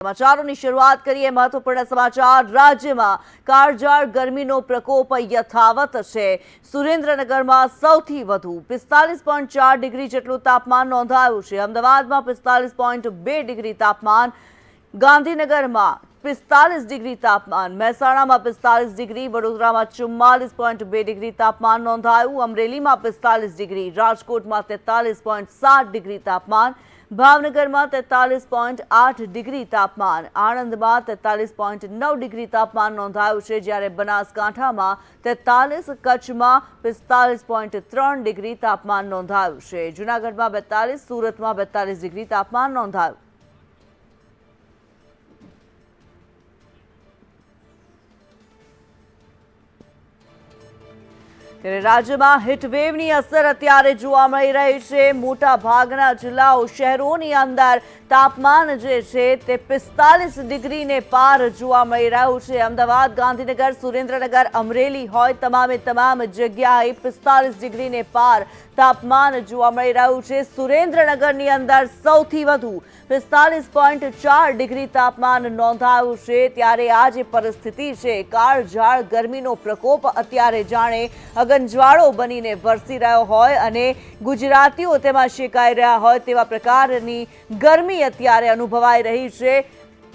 સમાચારોની શરૂઆત કરીએ મહત્વપૂર્ણ સમાચાર. રાજ્યમાં કાળઝાળ ગરમીનો પ્રકોપ યથાવત છે. સુરેન્દ્રનગરમાં સૌથી વધુ પિસ્તાલીસ પોઈન્ટ ચાર ડિગ્રી જેટલું તાપમાન નોંધાયું છે. અમદાવાદમાં પિસ્તાલીસ પોઈન્ટ બે ડિગ્રી તાપમાન. ગાંધીનગરમાં પિસ્તાલીસ ડિગ્રી તાપમાન. મહેસાણામાં પિસ્તાલીસ ડિગ્રી, વડોદરામાં ચુમ્માલીસ પોઈન્ટ બે ડિગ્રી તાપમાન નોંધાયું. અમરેલીમાં પિસ્તાલીસ ડિગ્રી, રાજકોટમાં તેતાલીસ પોઈન્ટ સાત ડિગ્રી તાપમાન. ભાવનગરમાં તેતાલીસ પોઈન્ટ આઠ ડિગ્રી તાપમાન. આણંદમાં તેતાલીસ પોઈન્ટ નવ ડિગ્રી તાપમાન નોંધાયું છે, જ્યારે બનાસકાંઠામાં તેતાલીસ, કચ્છમાં પિસ્તાલીસ પોઈન્ટ ત્રણ ડિગ્રી તાપમાન નોંધાયું છે. જૂનાગઢમાં બેતાલીસ, સુરતમાં બેતાલીસ ડિગ્રી તાપમાન નોંધાયું. ત્યારે રાજ્યમાં હીટવેવની અસર અત્યારે જોવા મળી રહી છે. મોટા ભાગના જિલ્લાઓ શહેરોની અંદર તાપમાન જે છે તે પિસ્તાલીસ ડિગ્રીને પાર જોવા મળી રહ્યું છે. અમદાવાદ, ગાંધીનગર, સુરેન્દ્રનગર, અમરેલી હોય તમામે તમામ જગ્યાએ પિસ્તાલીસ ડિગ્રીને પાર તાપમાન જોવા મળી રહ્યું છે. સુરેન્દ્રનગરની અંદર સૌથી વધુ પિસ્તાલીસ પોઈન્ટ ચાર ડિગ્રી તાપમાન નોંધાયું છે. ત્યારે આ જે પરિસ્થિતિ છે, કાળઝાળ ગરમીનો પ્રકોપ અત્યારે જાણે અગનજ્વાળો બનીને વરસી રહ્યો હોય અને ગુજરાતીઓ તેમાં શેકાઈ રહ્યા હોય તેવા પ્રકારની ગરમી અત્યારે અનુભવાઈ રહી છે.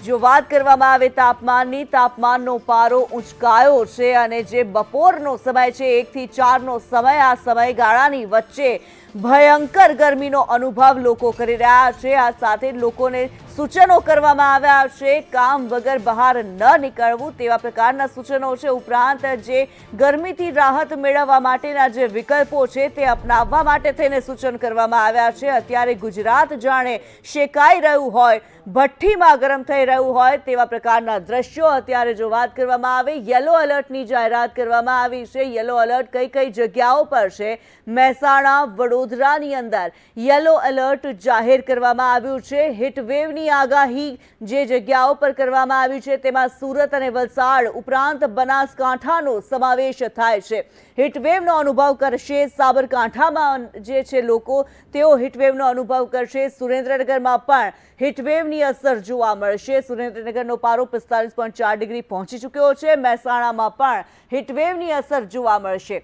જો વાત કરવામાં આવે તાપમાનની, તાપમાનનો પારો ઉંચકાયો છે અને જે બપોરનો સમય છે, એકથી ચારનો સમય, આ સમયગાળાની વચ્ચે ભયંકર ગરમીનો અનુભવ લોકો કરી રહ્યા છે. આ સાથે લોકોને સૂચનો કરવામાં આવ્યા છે. કામ વગર બહાર ન નીકળવું તેવા પ્રકારના સૂચનો છે. ઉપરાંત જે ગરમીથી રાહત મેળવવા માટેના જે વિકલ્પો છે તે અપનાવવા માટે થઈને સૂચન કરવામાં આવ્યા છે. અત્યારે ગુજરાત જાણે શેકાઈ રહ્યું હોય, ભઠ્ઠીમાં ગરમ થઈ રહ્યું હોય તેવા પ્રકારના દ્રશ્યો અત્યારે જો વાત કરવામાં આવે, યલો એલર્ટની જાહેરાત કરવામાં આવી છે. યલો એલર્ટ કઈ કઈ જગ્યાઓ પર છે? મહેસાણા, વડોદરાની અંદર યલો એલર્ટ જાહેર કરવામાં આવ્યું છે. હીટવેવની આગાહી જે જગ્યાઓ પર કરવામાં આવી છે, તેમાં સુરત અને વલસાડ ઉપરાંત બનાસકાંઠાનો સમાવેશ થાય છે. હીટવેવનો અનુભવ કરશે સાબરકાંઠામાં જે છે લોકો, તેઓ હીટવેવનો અનુભવ કરશે. સુરેન્દ્રનગરમાં પણ હીટવેવની અસર જોવા મળશે. સુરેન્દ્રનગરનો પારો પિસ્તાલીસ ડિગ્રી પહોંચી ચૂક્યો છે. મહેસાણામાં પણ હીટવેવની અસર જોવા મળશે.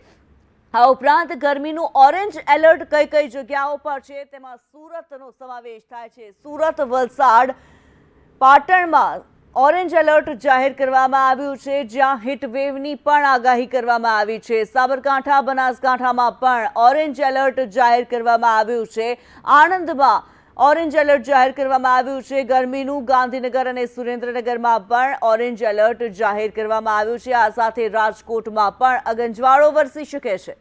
આ ઉપરાંત ગરમીનું ઓરેન્જ એલર્ટ કઈ કઈ જગ્યાઓ પર છે? તેમાં સુરતનો સમાવેશ થાય છે. સુરત, વલસાડ, પાટણમાં ઓરેન્જ એલર્ટ જાહેર કરવામાં આવ્યું છે. જ્યાં હીટવેવની પણ આગાહી કરવામાં આવી છે. સાબરકાંઠા, બનાસકાંઠામાં પણ ઓરેન્જ એલર્ટ જાહેર કરવામાં આવ્યું છે. આણંદમાં ઓરેન્જ એલર્ટ જાહેર કરવામાં આવ્યું છે. ગરમીનું ગાંધીનગર અને સુરેન્દ્રનગરમાં પણ ઓરેન્જ એલર્ટ જાહેર કરવામાં આવ્યું છે. આ સાથે રાજકોટમાં પણ અગનજવાળો વરસી શકે છે.